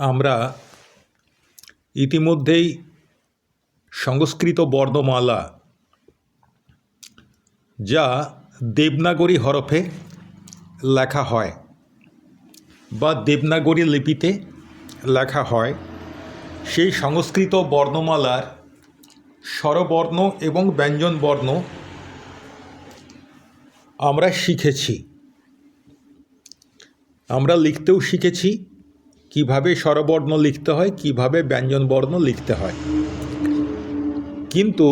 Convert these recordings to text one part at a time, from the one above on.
আমরা ইতিমধ্যেই সংস্কৃত বর্ণমালা যা দেবনাগরী হরফে লেখা হয় বা দেবনাগরী লিপিতে লেখা হয়, সেই সংস্কৃত বর্ণমালার স্বরবর্ণ এবং ব্যঞ্জনবর্ণ আমরা শিখেছি। আমরা লিখতেও শিখেছি কীভাবে স্বরবর্ণ লিখতে হয়, কীভাবে ব্যঞ্জনবর্ণ লিখতে হয়। কিন্তু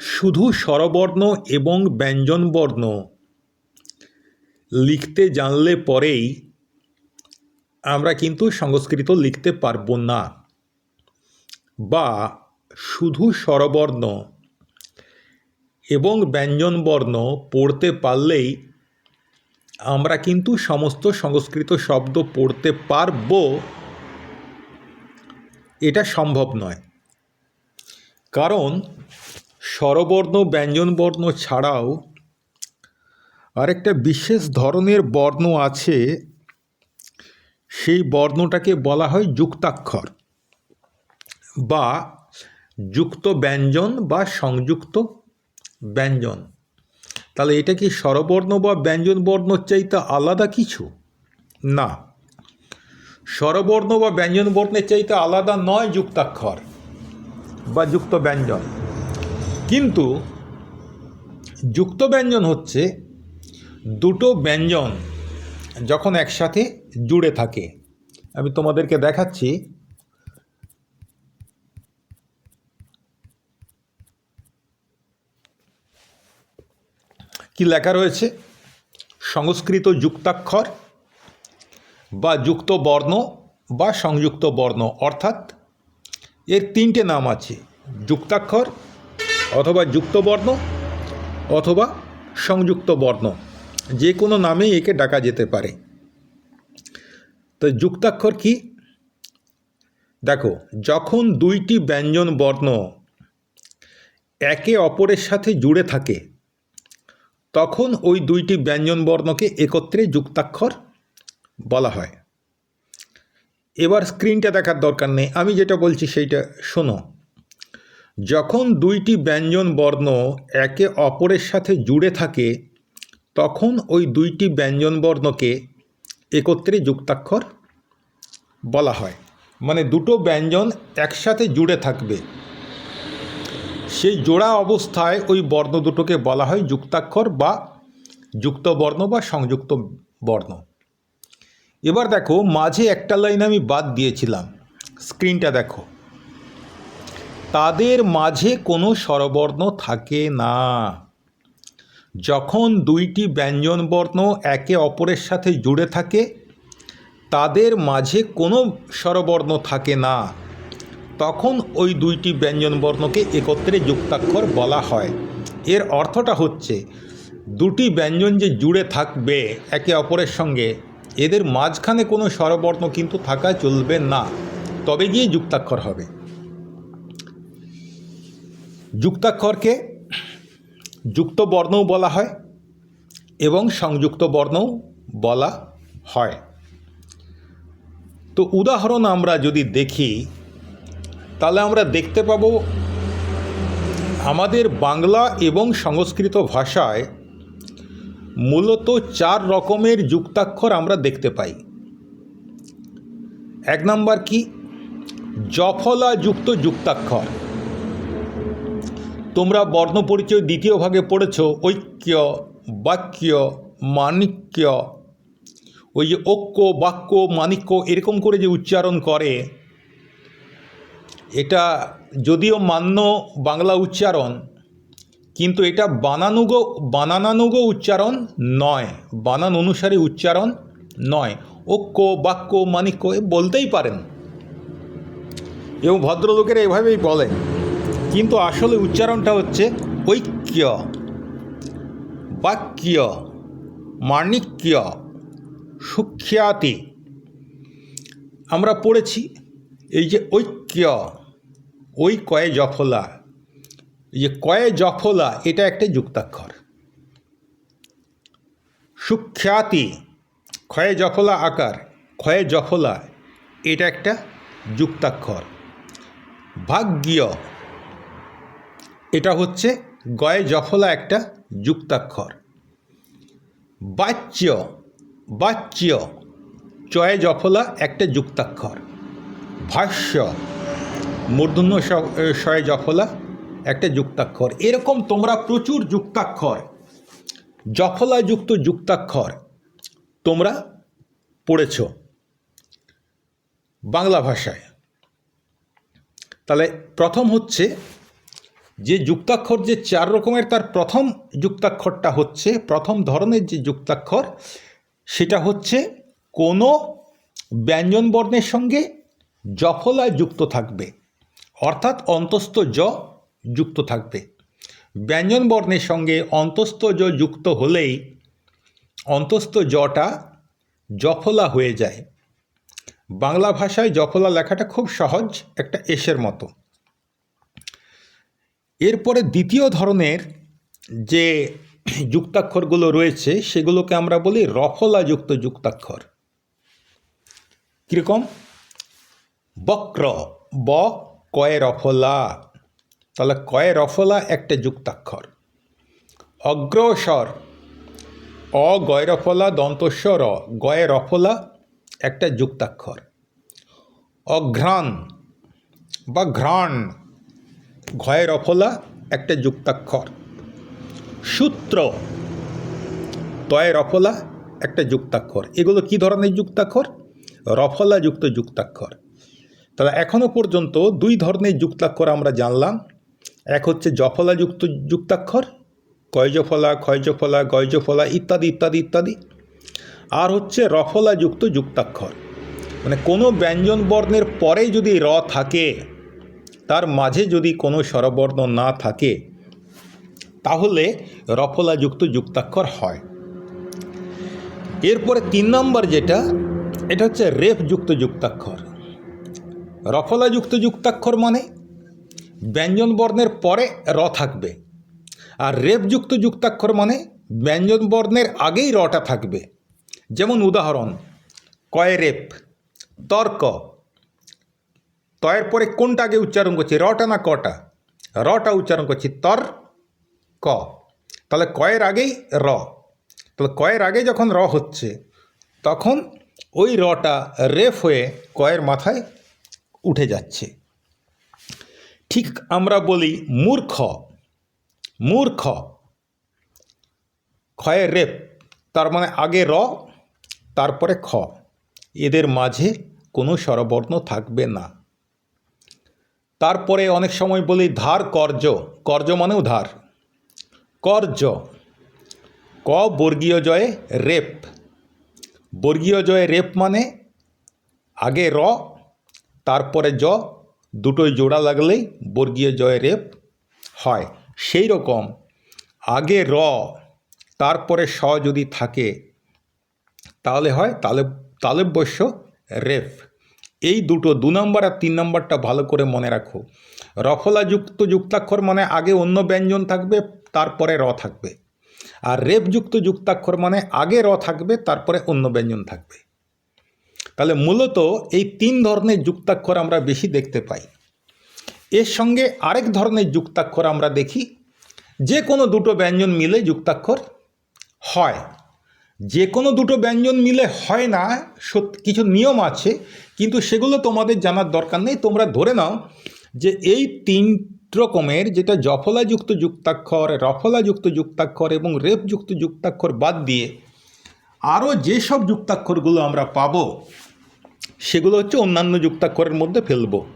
শুধু স্বরবর্ণ এবং ব্যঞ্জনবর্ণ লিখতে জানলে পরেই আমরা কিন্তু সংস্কৃত লিখতে পারব না। বা শুধু স্বরবর্ণ এবং ব্যঞ্জনবর্ণ পড়তে পারলেই আমরা কিন্তু সমস্ত সংস্কৃত শব্দ পড়তে পারব। এটা সম্ভব নয়। কারণ স্বরবর্ণ, ব্যঞ্জনবর্ণ ছাড়াও আরেকটা বিশেষ ধরনের বর্ণ আছে। সেই বর্ণটাকে বলা হয় যুক্তাক্ষর বা যুক্ত ব্যঞ্জন বা সংযুক্ত ব্যঞ্জন। তাহলে এটা কি স্বরবর্ণ বা ব্যঞ্জন বর্ণর চাইতে আলাদা কিছু? না। স্বরবর্ণ বা ব্যঞ্জন বর্ণের চাইতে আলাদা নয় যুক্তাক্ষর বা যুক্ত ব্যঞ্জন। কিন্তু যুক্ত ব্যঞ্জন হচ্ছে দুটো ব্যঞ্জন যখন একসাথে জুড়ে থাকে। আমি তোমাদেরকে দেখাচ্ছি কি লেখা রয়েছে? সংস্কৃত যুক্তাক্ষর বা যুক্ত বর্ণ বা সংযুক্ত বর্ণ, অর্থাৎ এর তিনটে নাম আছে, যুক্তাক্ষর অথবা যুক্ত বর্ণ অথবা সংযুক্ত বর্ণ। যে কোনো নামেই একে ডাকা যেতে পারে। তো যুক্তাক্ষর কি? দেখো, যখন দুইটি ব্যঞ্জন বর্ণ একে অপরের সাথে জুড়ে থাকে তখন ওই দুইটি ব্যঞ্জন বর্ণকে একত্রে যুক্তাক্ষর বলা হয়। এবার স্ক্রিনটা দেখার দরকার নেই। আমি যেটা বলছি সেইটা শোনো। যখন দুইটি ব্যঞ্জন বর্ণ একে অপরের সাথে জুড়ে থাকে, তখন ওই দুইটি ব্যঞ্জন বর্ণকে একত্রে যুক্তাক্ষর বলা হয়। মানে দুটো ব্যঞ্জন একসাথে জুড়ে থাকবে। সেই জোড়া অবস্থায় ওই বর্ণ দুটোকে বলা হয় যুক্তাক্ষর বা যুক্ত বর্ণ বা সংযুক্ত বর্ণ। এবার দেখো, মাঝে একটা লাইন আমি বাদ দিয়েছিলাম। স্ক্রিনটা দেখো। তাদের মাঝে কোনো স্বরবর্ণ থাকে না। যখন দুইটি ব্যঞ্জন বর্ণ একে অপরের সাথে জুড়ে থাকে, তাদের মাঝে কোনো স্বরবর্ণ থাকে না। তখন ওই দুইটি ব্যঞ্জন বর্ণকে একত্রে যুক্তাক্ষর বলা হয়। এর অর্থটা হচ্ছে, দুটি ব্যঞ্জন যে জুড়ে থাকবে একে অপরের সঙ্গে, এদের মাঝখানে কোনো স্বরবর্ণ কিন্তু থাকা চলবে না, তবে গিয়ে যুক্তাক্ষর হবে। যুক্তাক্ষরকে যুক্ত বর্ণও বলা হয় এবং সংযুক্ত বর্ণও বলা হয়। তো উদাহরণ আমরা যদি দেখি তাহলে আমরা দেখতে পাব আমাদের বাংলা এবং সংস্কৃত ভাষায় মূলত চার রকমের যুক্তাক্ষর আমরা দেখতে পাই। এক নম্বর কি? যুক্ত যুক্তাক্ষর। তোমরা বর্ণ পরিচয় দ্বিতীয় ভাগে পড়েছ, ঐক্য, বাক্য, মাণিক্য। ওই যে ঐক্য, বাক্য, মাণিক্য এরকম করে যে উচ্চারণ করে এটা যদিও মান্য বাংলা উচ্চারণ, কিন্তু এটা বানানুগ, বানানানুগ উচ্চারণ নয়। বানান অনুসারে উচ্চারণ নয়। ঐক্য, বাক্য, মাণিক্য এ বলতেই পারেন। এবং ভদ্রলোকেরা এভাবেই বলেন। কিন্তু আসলে উচ্চারণটা হচ্ছে ঐক্য, বাক্য, মাণিক্য, সুখ্যাতি। আমরা পড়েছি এই যে ঐক্য। ওই কয়ে জফলা। যে কয়ে জফলা, এটা একটা যুক্তাক্ষর। সুখ্যাতি, ক্ষয়ে জফলা আকার, ক্ষয়ে জফলা, এটা একটা যুক্তাক্ষর। ভাগ্য, এটা হচ্ছে গয়ে জফলা একটা যুক্তাক্ষর। বাচ্য বাচ্য, চয়ে জফলা একটা যুক্তাক্ষর। ভাষ্য মূর্ধন্য শয়ে জফলা, একটা যুক্তাক্ষর। এরকম তোমরা প্রচুর যুক্তাক্ষর। জফলাযুক্ত যুক্তাক্ষর তোমরা পড়েছ বাংলা ভাষায়। তাহলে প্রথম হচ্ছে যে যুক্তাক্ষর যে চার রকমের, তার প্রথম যুক্তাক্ষরটা হচ্ছে, প্রথম ধরনের যে যুক্তাক্ষর, সেটা হচ্ছে কোনো ব্যঞ্জন বর্ণের সঙ্গে জফলা যুক্ত থাকবে। অর্থাৎ অন্তস্থ জ যুক্ত থাকবে। ব্যঞ্জন বর্ণের সঙ্গে অন্তস্থ জ যুক্ত হলেই অন্তস্থ জটা জফলা হয়ে যায়। বাংলা ভাষায় জফলা লেখাটা খুব সহজ একটা এসের মতো। এরপরে দ্বিতীয় ধরনের যে যুক্তাক্ষরগুলো রয়েছে, সেগুলোকে আমরা বলি রফলাযুক্ত যুক্তাক্ষর। কীরকম? বক্র, ব কয়ে রফলা তাহলে কয়ে রফলা একটা যুক্তাক্ষর। অগ্রসর অ গয় রফলা দন্তস্বর গয়ে রফলা একটা যুক্তাক্ষর। অঘ্রাণ বা ঘ্রাণ ঘয়ে রফলা একটা যুক্তাক্ষর। সূত্র তয়ে রফলা একটা যুক্তাক্ষর। এগুলো কি ধরনের যুক্তাক্ষর? রফলাযুক্ত যুক্তাক্ষর। তাহলে এখনও পর্যন্ত দুই ধরনের যুক্তাক্ষর আমরা জানলাম। এক হচ্ছে জফলাযুক্ত যুক্তাক্ষর কয়জফলা ক্ষয়জফলা গয়জফলা ইত্যাদি ইত্যাদি ইত্যাদি। আর হচ্ছে রফলাযুক্ত যুক্তাক্ষর। মানে কোনো ব্যঞ্জন বর্ণের পরে যদি র থাকে, তার মাঝে যদি কোনো স্বরবর্ণ না থাকে, তাহলে রফলাযুক্ত যুক্তাক্ষর হয়। এরপরে তিন নম্বর যেটা, এটা হচ্ছে রেফযুক্ত যুক্তাক্ষর। রফলাযুক্ত যুক্তাক্ষর মানে ব্যঞ্জন বর্ণের পরে র থাকবে। আর রেপযুক্ত যুক্তাক্ষর মানে ব্যঞ্জন বর্ণের আগেই রটা থাকবে। যেমন উদাহরণ, কয় রেপ, তর্ক। তয়ের পরে কোনটা আগে উচ্চারণ করছি? রটা না কটা? রটা উচ্চারণ করছি তর, ক। তাহলে কয়ের আগেই র। তাহলে কয়ের আগে যখন র হচ্ছে, তখন ওই রটা রেফ হয়ে কয়ের মাথায় উঠে যাচ্ছে। ঠিক আমরা বলি মূর্খ। মূর্খ। ক্ষয়ের রেপ। তার মানে আগে র, তারপরে খ। এদের মাঝে কোনো স্বরবর্ণ থাকবে না। তারপরে অনেক সময় বলি ধার, কর্য। কর্য মানেও ধার। কর্য। ক বর্গীয় জয়ে রেপ। বর্গীয় জয়ে রেপ মানে আগে র তারপরে জ, দুটোই জোড়া লাগলেই বর্গীয় জয় রেপ হয়। সেই রকম আগে র, তারপরে স যদি থাকে, তাহলে হয় তালে তালেবস্য রেফ। এই দুটো দু নম্বর আর তিন নম্বরটা ভালো করে মনে রাখো। রফলাযুক্ত যুক্তাক্ষর মানে আগে অন্য ব্যঞ্জন থাকবে, তারপরে র থাকবে। আর রেফযুক্ত যুক্তাক্ষর মানে আগে র থাকবে, তারপরে অন্য ব্যঞ্জন থাকবে। তাহলে মূলত এই তিন ধরনের যুক্তাক্ষর আমরা বেশি দেখতে পাই। এর সঙ্গে আরেক ধরনের যুক্তাক্ষর আমরা দেখি। যে কোনো দুটো ব্যঞ্জন মিলে যুক্তাক্ষর হয়। যে কোনো দুটো ব্যঞ্জন মিলে হয় না কিছু নিয়ম আছে, কিন্তু সেগুলো তোমাদের জানার দরকার নেই। তোমরা ধরে নাও যে এই তিন রকমের যেটা জফলাযুক্ত যুক্তাক্ষর, রফলাযুক্ত যুক্তাক্ষর এবং রেপযুক্ত যুক্তাক্ষর বাদ দিয়ে আরও যেসব যুক্তাক্ষরগুলো আমরা পাবো সেগুলো হচ্ছে অন্যান্য যুক্তাক্ষরের মধ্যে ফেলব।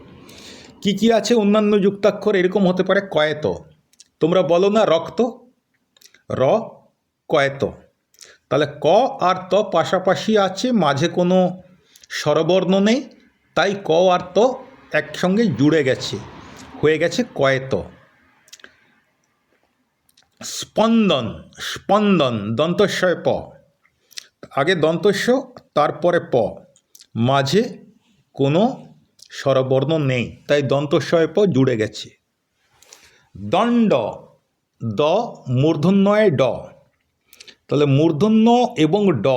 কি কি আছে অন্যান্য যুক্তাক্ষর? এরকম হতে পারে কয়েত। তোমরা বলো না রক্ত? র, কয়েত। তাহলে ক আর ত পাশাপাশি আছে, মাঝে কোনো স্বরবর্ণ নেই, তাই ক আর ত একসঙ্গে জুড়ে গেছে। হয়ে গেছে কয়েত। স্পন্দন স্পন্দন, দন্তস্বয় প। আগে দন্তস্ব, তারপরে প। মাঝে কোনো স্বরবর্ণ নেই, তাই দন্তস্বয় প জুড়ে গেছে। দণ্ড, দ, মূর্ধন্যয়, ড। তাহলে মূর্ধন্য এবং ড,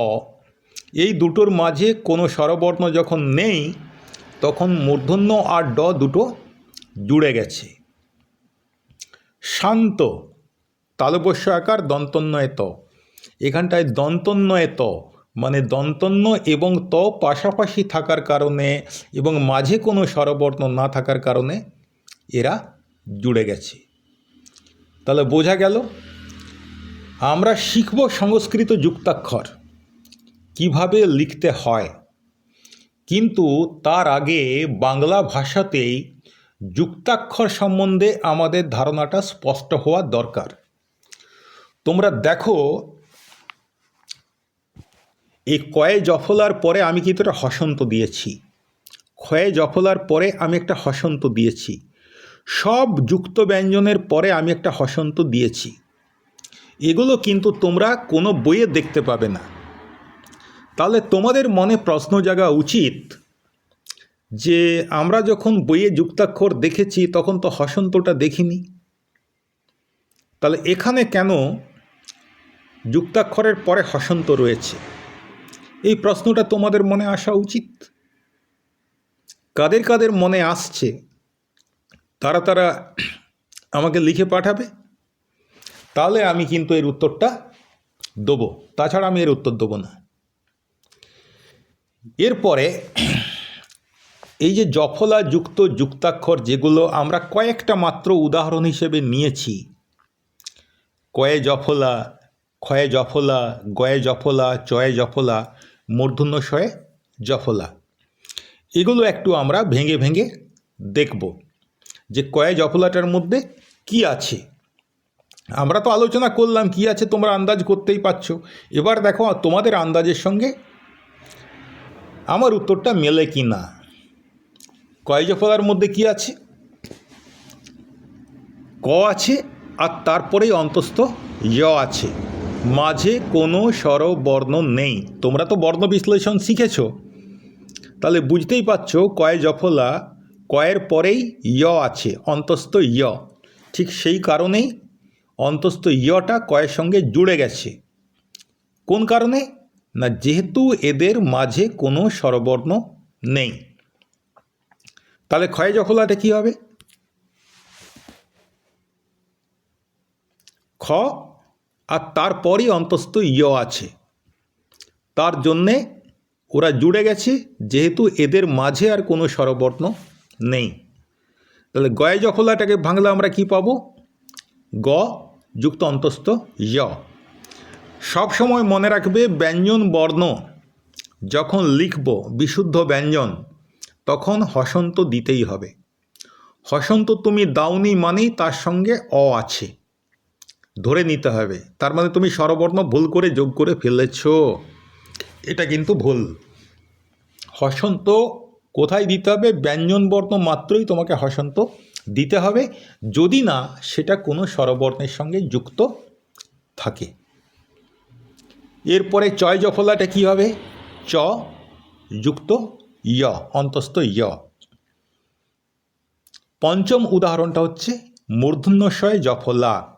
এই দুটোর মাঝে কোনো স্বরবর্ণ যখন নেই, তখন মূর্ধন্য আর ড দুটো জুড়ে গেছে। শান্ত তালবস্য আকার দন্তন্নয় ত এখানটায় দন্তন্নয় ত মানে দন্তন্য এবং ত পাশাপাশি থাকার কারণে এবং মাঝে কোনো স্বরবর্ণ না থাকার কারণে এরা জুড়ে গেছে। তাহলে বোঝা গেল, আমরা শিখব সংস্কৃত যুক্তাক্ষর, কীভাবে লিখতে হয়। কিন্তু তার আগে বাংলা ভাষাতেই যুক্তাক্ষর সম্বন্ধে আমাদের ধারণাটা স্পষ্ট হওয়া দরকার। তোমরা দেখো এই কয়ে জফলার পরে আমি কিন্তু একটা হসন্ত দিয়েছি। ক্ষয়ে জফলার পরে আমি একটা হসন্ত দিয়েছি। সব যুক্ত ব্যঞ্জনের পরে আমি একটা হসন্ত দিয়েছি। এগুলো কিন্তু তোমরা কোনো বইয়ে দেখতে পাবে না। তাহলে তোমাদের মনে প্রশ্ন জাগা উচিত যে আমরা যখন বইয়ে যুক্তাক্ষর দেখেছি তখন তো হসন্তটা দেখিনি। তাহলে এখানে কেন যুক্তাক্ষরের পরে হসন্ত রয়েছে? এই প্রশ্নটা তোমাদের মনে আসা উচিত? কাদের কাদের মনে আসছে? তারা তারা আমাকে লিখে পাঠাবে? তাহলে আমি কিন্তু এর উত্তরটা দেবো। তাছাড়া আমি এর উত্তর দেবো না। এরপরে এই যে জফলা যুক্ত যুক্তাক্ষর যেগুলো আমরা কয়েকটা মাত্র উদাহরণ হিসেবে নিয়েছি। কয়ে জফলা, ক্ষয়ে জফলা, গয়ে জফলা, চয়ে জফলা মূর্ধন্য শয়ে জফলা। এগুলো একটু আমরা ভেঙে ভেঙে দেখব যে কয়ে জফলাটার মধ্যে কি আছে। আমরা তো আলোচনা করলাম কি আছে তোমরা আন্দাজ করতেই পারছ। এবার দেখো তোমাদের আন্দাজের সঙ্গে আমার উত্তরটা মেলে কি না। কয়জফলার মধ্যে কি আছে? ক আছে আর তারপরেই অন্তস্থ য় আছে। মাঝে কোনো স্বরবর্ণ নেই। তোমরা তো বর্ণ বিশ্লেষণ শিখেছ। তাহলে বুঝতেই পারছ কয় জফলা, কয়ের পরেই য় আছে, অন্তস্থ য়। ঠিক সেই কারণেই অন্তস্থ ইয়টা কয়ের সঙ্গে জুড়ে গেছে। কোন কারণে? না, যেহেতু এদের মাঝে কোনো স্বরবর্ণ নেই। তাহলে ক্ষয় জফলাটা কী হবে? খ তারপরই অন্তস্থ ইয় আছে। তার জন্যে ওরা জুড়ে গেছে, যেহেতু এদের মাঝে আর কোনো স্বরবর্ণ নেই। তাহলে গয় জখলাটাকে ভাঙলে আমরা কি পাবো? গ যুক্ত অন্তস্থ য়। সব সময় মনে রাখবে ব্যঞ্জন বর্ণ। যখন লিখব বিশুদ্ধ ব্যঞ্জন, তখন হসন্ত দিতেই হবে। হসন্ত তুমি দাওনি মানেই তার সঙ্গে অ আছে। ধরে নিতে হবে। তার মানে তুমি স্বরবর্ণ ভুল করে যোগ করে ফেলেছ। এটা কিন্তু ভুল। হসন্ত কোথায় দিতে হবে? ব্যঞ্জন বর্ণ মাত্রই তোমাকে হসন্ত দিতে হবে। যদি না, সেটা কোনো স্বরবর্ণের সঙ্গে যুক্ত থাকে। এরপরে চয় জফলাটা কী হবে? চ যুক্ত ইয় অন্তস্থ ইয় পঞ্চম উদাহরণটা হচ্ছে মূর্ধন্যশয় জফলা।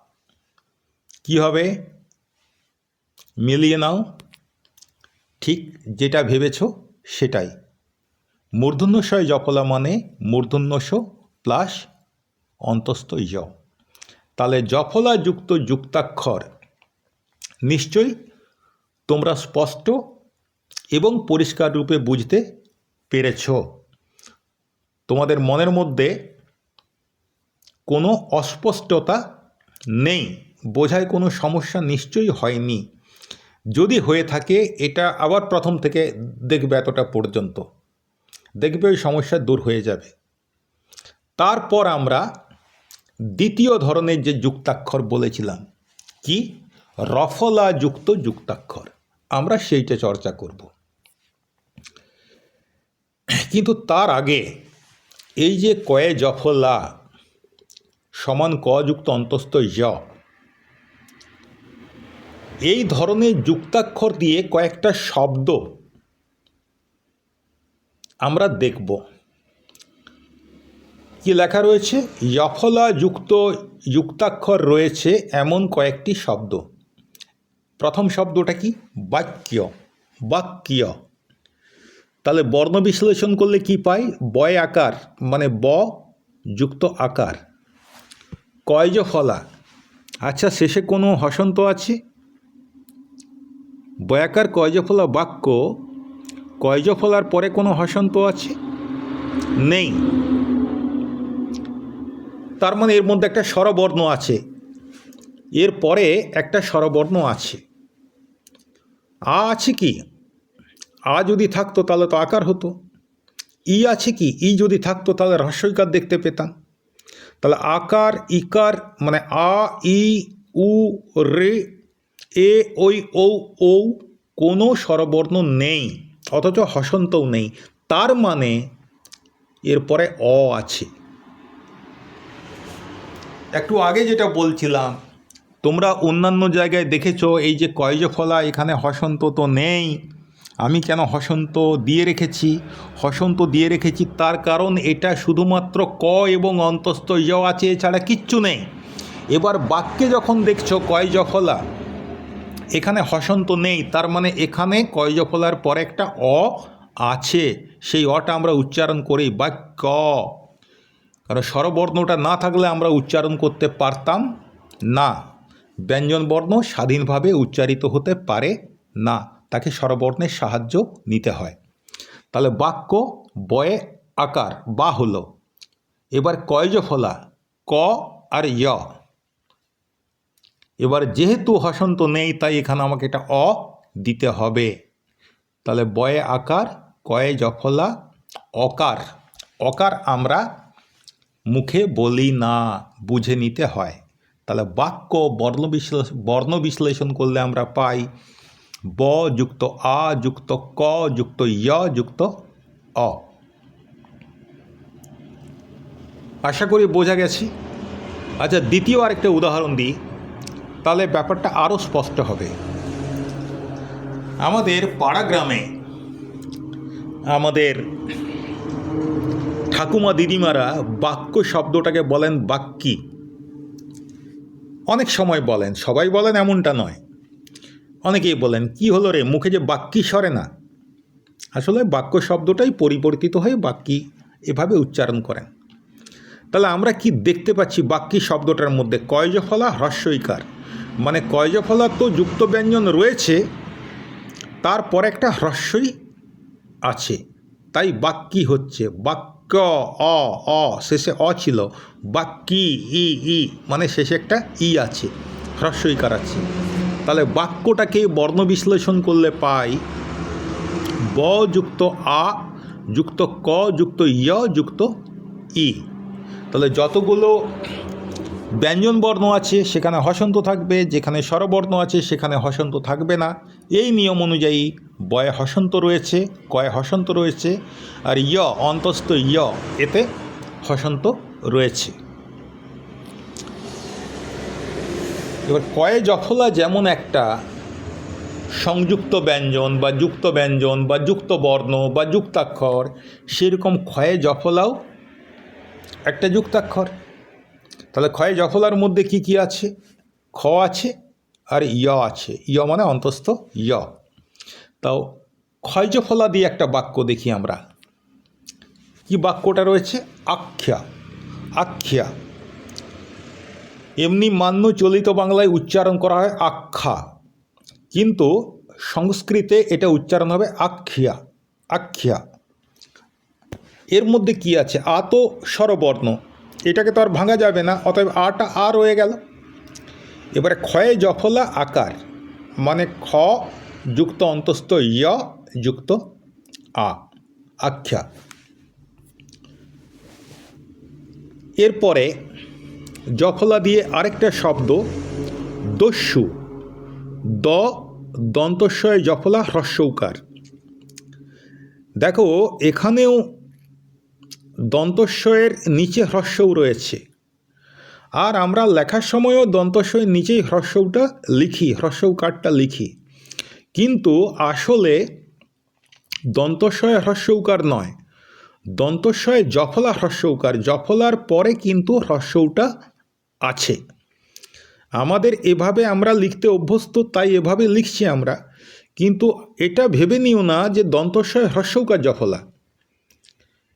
কি হবে? মিলিয়ে নাও। ঠিক যেটা ভেবেছ সেটাই। মূর্ধন্যশয় জফলা মানে মূর্ধন্যস প্লাস অন্তস্থ ইয় তাহলে জফলা যুক্ত যুক্তাক্ষর নিশ্চয়ই তোমরা স্পষ্ট এবং পরিষ্কার রূপে বুঝতে পেরেছ। তোমাদের মনের মধ্যে কোনো অস্পষ্টতা নেই। বোঝায় কোনো সমস্যা নিশ্চয়ই হয়নি। যদি হয়ে থাকে, এটা আবার প্রথম থেকে দেখবে এতটা পর্যন্ত। দেখবে ওই সমস্যা দূর হয়ে যাবে। তারপর আমরা দ্বিতীয় ধরনের যে যুক্তাক্ষর বলেছিলাম, কি? রফলা যুক্ত যুক্তাক্ষর। আমরা সেইটা চর্চা করব। কিন্তু তার আগে এই যে কয়ে জফলা সমান কযুক্ত অন্তস্থ য এই ধরনের যুক্তাক্ষর দিয়ে কয়েকটা শব্দ আমরা দেখব। কি লেখা রয়েছে? যফলা যুক্ত যুক্তাক্ষর রয়েছে এমন কয়েকটি শব্দ। প্রথম শব্দটা কি? বাক্য। বাক্য। তাহলে বর্ণ বিশ্লেষণ করলে কি পাই? বয় আকার। মানে ব যুক্ত আকার। কয়জ ফলা আচ্ছা শেষে কোনো হসন্ত আছে? বয়াকার কয়জফলা বাক্য, কয়জফলার পরে কোনো হসন্ত আছে? নেই। তার মানে এর মধ্যে একটা স্বরবর্ণ আছে। এর পরে একটা স্বরবর্ণ আছে। আ আছে কি? আ যদি থাকতো তাহলে তো আকার হতো। ই আছে কি? ই যদি থাকতো তাহলে হ্রস্বইকার দেখতে পেতাম। তাহলে আকার, ইকার মানে আ, ই, উ, রে এ ওই ও ও কোনো স্বরবর্ণ নেই, অথচ হসন্তও নেই। তার মানে এরপরে অ আছে। একটু আগে যেটা বলছিলাম, তোমরা অন্যান্য জায়গায় দেখেছ, এই যে কয়জ ফলা এখানে হসন্ত তো নেই। আমি কেন হসন্ত দিয়ে রেখেছি? হসন্ত দিয়ে রেখেছি তার কারণ এটা শুধুমাত্র ক এবং অন্তস্থ য আছে, এছাড়া কিচ্ছু নেই। এবার বাক্যে যখন দেখছ কয় জফলা এখানে হসন্ত নেই, তার মানে এখানে কয় জফলার পরে একটা অ আছে। সেই অটা আমরা উচ্চারণ করি বাক্য। কারণ স্বরবর্ণটা না থাকলে আমরা উচ্চারণ করতে পারতাম না। ব্যঞ্জনবর্ণ স্বাধীনভাবে উচ্চারিত হতে পারে না, তাকে স্বরবর্ণের সাহায্য নিতে হয়। তাহলে বাক্য বয়ে আকার, বা হলো। এবার কয়জফলা, ক আর য়। এবার যেহেতু হসন্ত নেই, তাই এখানে আমাকে এটা অ দিতে হবে। তাহলে বয়ে আকার, কয়ে জফলা, অকার। অকার আমরা মুখে বলি না, বুঝে নিতে হয়। তাহলে বাক্য বর্ণ বিশ্লেষণ বর্ণ বিশ্লেষণ করলে আমরা পাই ব যুক্ত আ যুক্ত ক যুক্ত য় যুক্ত অ। আশা করি বোঝা গেছি। আচ্ছা দ্বিতীয় আরেকটা উদাহরণ দিই। তাহলে ব্যাপারটা আরও স্পষ্ট হবে। আমাদের পাড়া গ্রামে আমাদের ঠাকুমা দিদিমারা বাক্য শব্দটাকে বলেন বাক্যি অনেক সময় বলেন, সবাই বলেন এমনটা নয়। অনেকেই বলেন, কি হলো রে? মুখে যে বাক্যি সরে না। আসলে বাক্য শব্দটাই পরিবর্তিত হয়ে বাক্যি এভাবে উচ্চারণ করেন। তাহলে আমরা কি দেখতে পাচ্ছি বাক্যি শব্দটার মধ্যে? কয়জফলা হ্রস্বইকার। মানে কয়জফলা তো যুক্ত ব্যঞ্জন রয়েছে তারপর একটা হ্রস্বই আছে। তাই বাক্যি হচ্ছে, বাক্য অ অ, শেষে অ ছিল। বাক্যি, ই ই মানে শেষে একটা ই আছে হ্রস্বইকার আছে তাহলে বাক্যটাকে বর্ণ বিশ্লেষণ করলে পাই, ব যুক্ত আ যুক্ত ক যুক্ত ইয় যুক্ত ই। তাহলে যতগুলো ব্যঞ্জন বর্ণ আছে, সেখানে হসন্ত থাকবে, যেখানে স্বরবর্ণ আছে, সেখানে হসন্ত থাকবে না। এই নিয়ম অনুযায়ী বয়ে হসন্ত রয়েছে, কয়ে হসন্ত রয়েছে, আর ইয় অন্তস্থ ইয় এতে হসন্ত রয়েছে। এবার কয়ে জফলা যেমন একটা সংযুক্ত ব্যঞ্জন বা যুক্ত ব্যঞ্জন বা যুক্ত বর্ণ বা যুক্তাক্ষর, সেরকম ক্ষয়ে জফলাও একটা যুক্তাক্ষর। তাহলে ক্ষয় জফলার মধ্যে কি কি আছে? খ আছে আর ইয় আছে। ইয় মানে অন্তস্থ ইয় তাও ক্ষয় জফলা দিয়ে একটা বাক্য দেখি আমরা। কি বাক্যটা রয়েছে? আখ্যা। আখ্যা। এমনি মান্য চলিত বাংলায় উচ্চারণ করা হয় আখ্যা। কিন্তু সংস্কৃতে এটা উচ্চারণ হবে আখ্যা। আখ্যা। এর মধ্যে কি আছে? আ তো স্বরবর্ণ। এটাকে তো আর ভাঙা যাবে না, অতএব আটা আর রয়ে গেল। এবারে ক্ষয়ে জফলা আকার মানে খ যুক্ত অন্তস্থ ইয় যুক্ত আ, আখ্যা। এরপরে জফলা দিয়ে আরেকটা শব্দ, দস্যু, দ দন্তস্বয় জফলা হ্রস্বৌকার দেখো, এখানেও দন্তস্বয়ের নিচে হ্রস্বও রয়েছে। আর আমরা লেখার সময়ও দন্তস্বয়ের নিচেই হ্রস্বটা লিখি হ্রস্বকারটা লিখি। কিন্তু আসলে দন্তস্বয় হ্রস্বকার নয়। দন্তস্বয় জফলা হ্রস্বকার, জফলার পরে কিন্তু হ্রস্বটা আছে। আমাদের এভাবে আমরা লিখতে অভ্যস্ত, তাই এভাবে লিখছি আমরা। কিন্তু এটা ভেবে নিও না যে দন্তস্বয় হ্রস্বৌকার জফলা।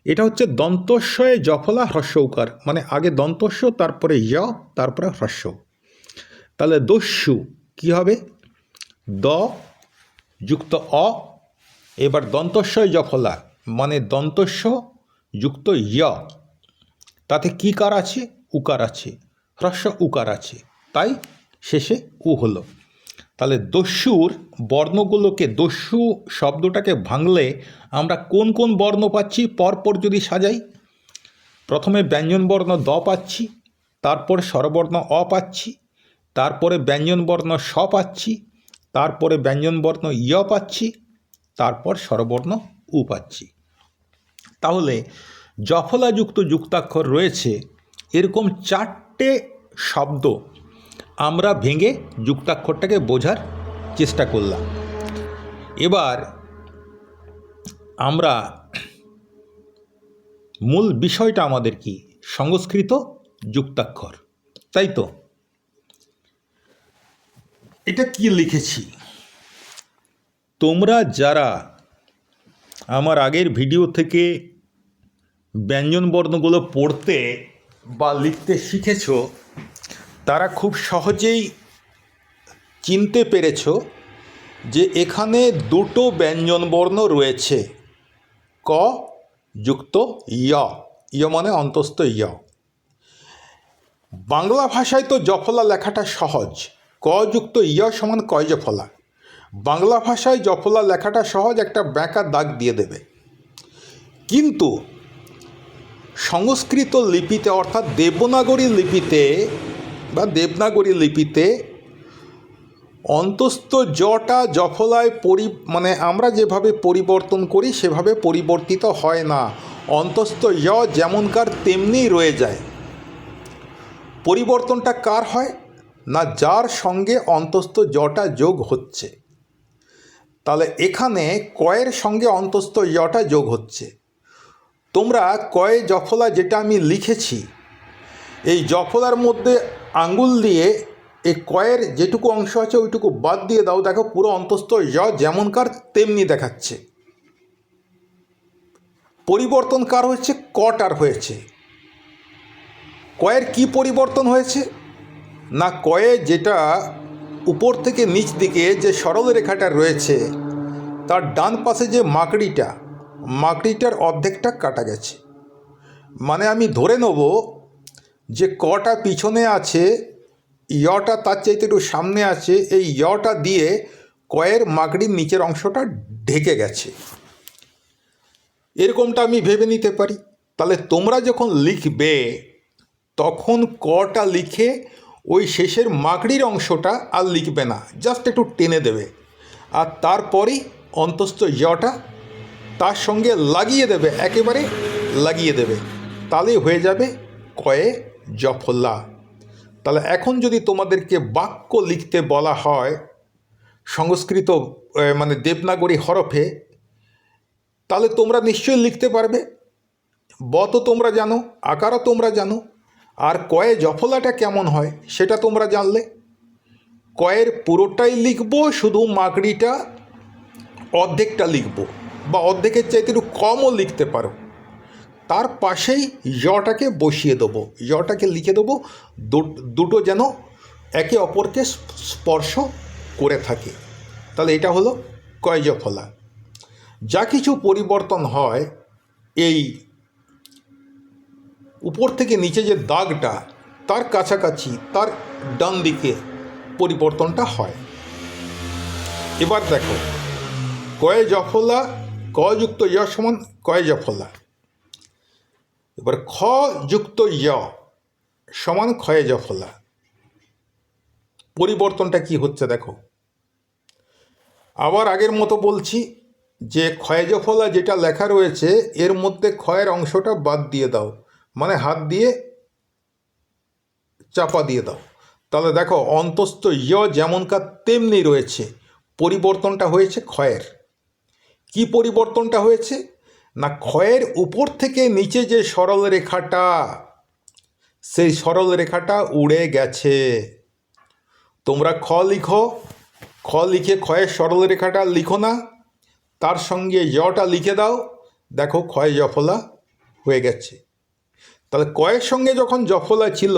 এটা হচ্ছে দন্তস্বয়ে জফলা হ্রস্বৌকার মানে আগে দন্তস্ব, তারপরে য়, তারপরে হ্রস্ব। তাহলে দস্যু কি হবে? দ যুক্ত অ, এবার দন্তস্বয় জফলা মানে দন্তস্ব যুক্ত য়। তাতে কি কার আছে? উকার আছে। হ্রস্ব উকার আছে। তাই শেষে উ হলো। তাহলে দস্যুর বর্ণগুলোকে দস্যু শব্দটাকে ভাঙলে আমরা কোন কোন বর্ণ পাচ্ছি? পরপর যদি সাজাই, প্রথমে ব্যঞ্জনবর্ণ দ পাচ্ছি, তারপর স্বরবর্ণ অ পাচ্ছি, তারপরে ব্যঞ্জনবর্ণ স পাচ্ছি, তারপরে ব্যঞ্জনবর্ণ ইয় পাচ্ছি, তারপর স্বরবর্ণ উ পাচ্ছি। তাহলে জফলাযুক্ত যুক্তাক্ষর রয়েছে, এরকম চারটে শব্দ আমরা ভেঙে যুক্তাক্ষরটাকে বোঝার চেষ্টা করলাম। এবার আমরা মূল বিষয়টা আমাদের কি? সংস্কৃত যুক্তাক্ষর। তাই তো? এটা কি লিখেছি? তোমরা যারা আমার আগের ভিডিও থেকে ব্যঞ্জনবর্ণগুলো পড়তে বা লিখতে শিখেছ তারা খুব সহজেই চিনতে পেরেছ যে এখানে দুটো ব্যঞ্জনবর্ণ রয়েছে। ক যুক্ত ইয় ইয় মানে অন্তস্থ ইয় বাংলা ভাষায় তো জফলা লেখাটা সহজ। ক যুক্ত ইয় সমান কয় জফলা? বাংলা ভাষায় জফলা লেখাটা সহজ একটা ব্যাঁকা দাগ দিয়ে দেবে। কিন্তু সংস্কৃত লিপিতে অর্থাৎ দেবনাগরী লিপিতে বা দেবনাগরী লিপিতে অন্তস্থ জটা জফলায় পরি মানে আমরা যেভাবে পরিবর্তন করি, সেভাবে পরিবর্তিত হয় না। অন্তস্থ য় যেমনকার তেমনিই রয়ে যায়। পরিবর্তনটা কার হয়? না যার সঙ্গে অন্তস্থ জটা যোগ হচ্ছে। তাহলে এখানে কয়ের সঙ্গে অন্তস্থ ইয়টা যোগ হচ্ছে। তোমরা কয়ে জফলা যেটা আমি লিখেছি, এই জফলার মধ্যে আঙ্গুল দিয়ে এই কয়ের যেটুকু অংশ আছে ওইটুকু বাদ দিয়ে দাও, দেখো পুরো অন্তস্থ য যেমনকার তেমনি দেখাচ্ছে। পরিবর্তন কার হয়েছে? কটার হয়েছে? কয়ের কি পরিবর্তন হয়েছে? না, কয়ে যেটা উপর থেকে নিচ দিকে যে সরল রেখাটা রয়েছে, তার ডান পাশে যে মাকড়িটা, মাকড়িটার অর্ধেকটা কাটা গেছে। মানে আমি ধরে নেব যে কটা পিছনে আছে, ইয়টা তার চাইতে একটু সামনে আছে, এই ইয়টা দিয়ে কয়ের মাকড়ির নিচের অংশটা ঢেকে গেছে। এরকমটা আমি ভেবে নিতে পারি। তাহলে তোমরা যখন লিখবে, তখন কটা লিখে ওই শেষের মাকড়ির অংশটা আর লিখবে না জাস্ট একটু টেনে দেবে। আর তারপরেই অন্তস্থ ইয়টা তার সঙ্গে লাগিয়ে দেবে, একেবারে লাগিয়ে দেবে। তাহলেই হয়ে যাবে কয়ে জফল্লা। তাহলে এখন যদি তোমাদেরকে বাক্য লিখতে বলা হয়, সংস্কৃত মানে দেবনাগরী হরফে, তাহলে তোমরা নিশ্চয়ই লিখতে পারবে। ব তো তোমরা জানো আকারও তোমরা জানো, আর কয়ে জফলাটা কেমন হয় সেটা তোমরা জানলে। কয়ের পুরোটাই লিখব, শুধু মাকড়িটা অর্ধেকটা লিখব, বা অর্ধেকের চাইতে একটু কমও লিখতে পারো। তার পাশেই জটাকে বসিয়ে দেবো। জটাকে লিখে দেবো দুটো যেন একে অপরকে স্পর্শ করে থাকে। তাহলে এটা হলো কয়জফলা। যা কিছু পরিবর্তন হয়, এই উপর থেকে নিচে যে দাগটা, তার কাছাকাছি, তার ডান দিকে পরিবর্তনটা হয়। এবার দেখো কয়ে জফলা ক যুক্ত য় সমান কয় জফলা এবার খ যুক্ত য় সমান ক্ষয়ে জফলা পরিবর্তনটা কি হচ্ছে দেখো। আবার আগের মতো বলছি যে ক্ষয় জফলা যেটা লেখা রয়েছে, এর মধ্যে ক্ষয়ের অংশটা বাদ দিয়ে দাও। মানে হাত দিয়ে চাপা দিয়ে দাও। তাহলে দেখো, অন্তস্থ ইয় যেমনকার তেমনি রয়েছে। পরিবর্তনটা হয়েছে ক্ষয়ের। কি পরিবর্তনটা হয়েছে? না ক্ষয়ের উপর থেকে নিচে যে সরল রেখাটা, সেই সরল রেখাটা উড়ে গেছে। তোমরা খ লিখো। খ লিখে ক্ষয়ের সরল রেখাটা লিখো না। তার সঙ্গে জটা লিখে দাও। দেখো ক্ষয় জফলা হয়ে গেছে। তাহলে কয়ের সঙ্গে যখন জফলা ছিল,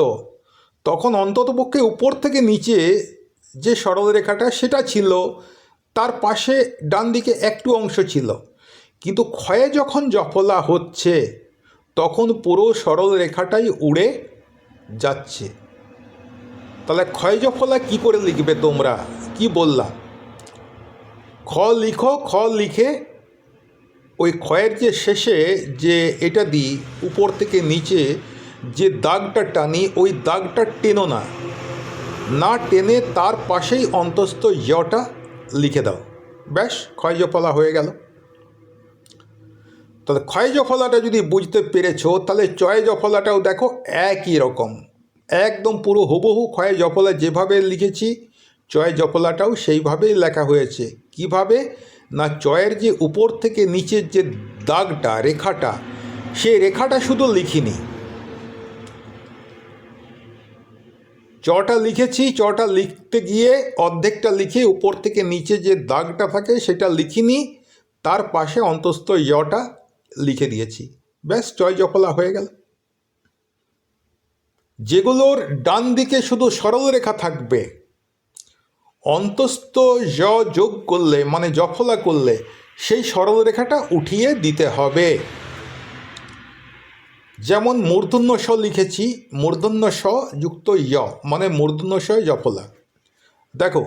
তখন অন্ততপক্ষে উপর থেকে নিচে যে সরল রেখাটা, সেটা ছিল। তার পাশে ডান দিকে একটু অংশ ছিল। কিন্তু ক্ষয়ে যখন জফলা হচ্ছে, তখন পুরো সরল রেখাটাই উড়ে যাচ্ছে। তাহলে ক্ষয় জফলা কী করে লিখবে তোমরা? কি বললা? খ লিখো, খ লিখে ওই ক্ষয়ের যে শেষে যে এটা দিই, উপর থেকে নিচে যে দাগটা টানি, ওই দাগটা টেনো না। না টেনে তার পাশেই অন্তস্থ ইয়টা লিখে দাও। ব্যাস, ক্ষয় জফলা হয়ে গেল। তাহলে ক্ষয় জফলাটা যদি বুঝতে পেরেছ, তাহলে চয় জফলাটাও দেখো একই রকম। একদম পুরো হুবহু ক্ষয় জফলা যেভাবে লিখেছি, চয় জফলাটাও সেইভাবেই লেখা হয়েছে। কীভাবে? না, চয়ের যে উপর থেকে নিচের যে দাগটা, রেখাটা সেই রেখাটা শুধু লিখিনি। চটা লিখেছি, চটা লিখতে গিয়ে অর্ধেকটা লিখে উপর থেকে নিচে যে দাগটা থাকে, সেটা লিখিনি। তার পাশে অন্তস্থ ইয়টা লিখে দিয়েছি। ব্যাস চয় জফলা হয়ে গেল। যেগুলোর ডান দিকে শুধু সরল রেখা থাকবে, অন্তস্থ য যোগ করলে মানে জফলা করলে, সেই সরল রেখাটা উঠিয়ে দিতে হবে। যেমন মূর্ধন্য স লিখেছি, মূর্ধন্য স যুক্ত য় মানে মূর্ধন্য স জফলা। দেখো,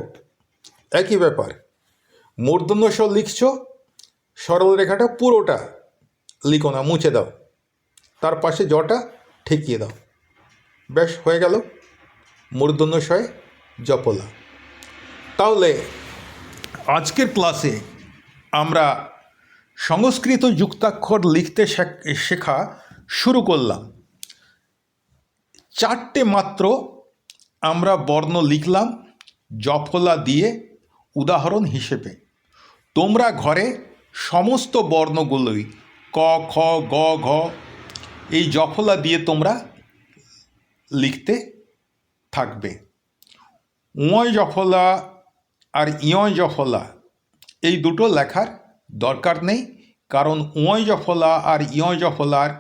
একই ব্যাপার। মূর্ধন্য স লিখছ, সরল রেখাটা পুরোটা লিখো না মুছে দাও। তার পাশে জটা ঠেকিয়ে দাও। ব্যাস হয়ে গেল। মূর্ধন্য শয় জপলা। তাহলে আজকের ক্লাসে আমরা সংস্কৃত যুক্তাক্ষর লিখতে শেখা শুরু করলাম। চারটে মাত্র আমরা বর্ণ লিখলাম জফলা দিয়ে উদাহরণ হিসেবে। তোমরা ঘরে সমস্ত বর্ণগুলোই ক, খ, গ, ঘ, এই জফলা দিয়ে তোমরা লিখতে থাকবে। উঁয় জফলা আর ইয় জফলা এই দুটো লেখার দরকার নেই, কারণ উঁয় জফলা আর ইয় জফলার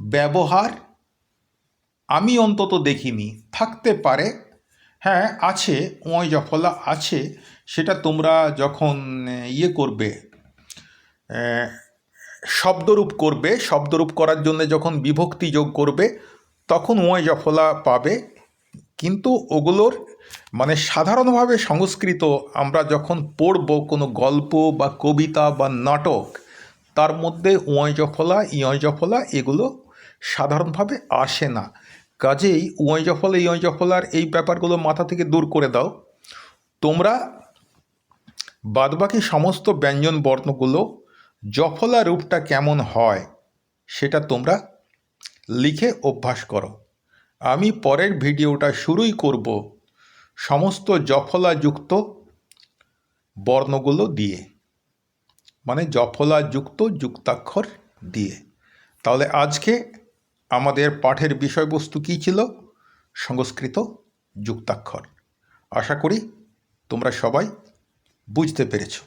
ব্যবহার আমি অন্তত দেখিনি, থাকতে পারে। হ্যাঁ আছে উঁয় জফলা আছে, সেটা তোমরা যখন ইয়ে করবে শব্দরূপ করবে, শব্দরূপ করার জন্য যখন বিভক্তি যোগ করবে, তখন উঁয় জফলা পাবে। কিন্তু ওগুলোর মানে সাধারণভাবে সংস্কৃত আমরা যখন পড়ব কোনো গল্প বা কবিতা বা নাটক, তার মধ্যে উঁয় জফলা ইয় জফলা এগুলো সাধারণভাবে আসে না। কাজেই উঁয় জফলা ইয় জফলার এই ব্যাপারগুলো মাথা থেকে দূর করে দাও। তোমরা বাদবাকি সমস্ত ব্যঞ্জন বর্ণগুলো জফলা রূপটা কেমন হয় সেটা তোমরা লিখে অভ্যাস করো। আমি পরের ভিডিওটা শুরুই করব সমস্ত জফলাযুক্ত বর্ণগুলো দিয়ে। মানে জফলাযুক্ত যুক্তাক্ষর দিয়ে। তাহলে আজকে আমাদের পাঠের বিষয়বস্তু কী ছিল? সংস্কৃত যুক্তাক্ষর। আশা করি তোমরা সবাই বুঝতে পেরেছ।